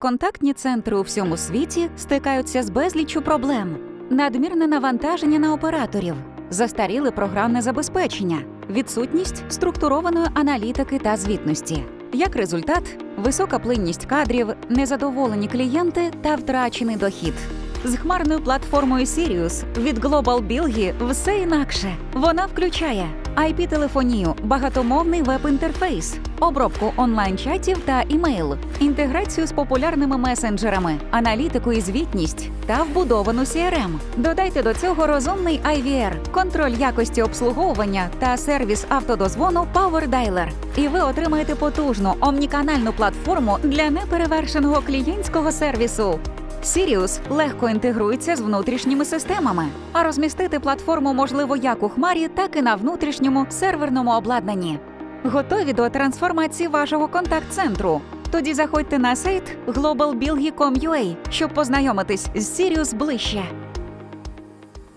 Контактні центри у всьому світі стикаються з безліччю проблем: надмірне навантаження на операторів, застаріле програмне забезпечення, відсутність структурованої аналітики та звітності. Як результат, висока плинність кадрів, незадоволені клієнти та втрачений дохід. З хмарною платформою Sirius від Global Bilgi все інакше. Вона включає IP-телефонію, багатомовний веб-інтерфейс, обробку онлайн-чатів та імейл, інтеграцію з популярними месенджерами, аналітику і звітність та вбудовану CRM. Додайте до цього розумний IVR, контроль якості обслуговування та сервіс автодозвону PowerDialer. І ви отримаєте потужну омніканальну платформу для неперевершеного клієнтського сервісу. Sirius легко інтегрується з внутрішніми системами, а розмістити платформу можливо як у хмарі, так і на внутрішньому серверному обладнанні. Готові до трансформації вашого контакт-центру? Тоді заходьте на сайт globalbilgi.com.ua, щоб познайомитись з Sirius ближче.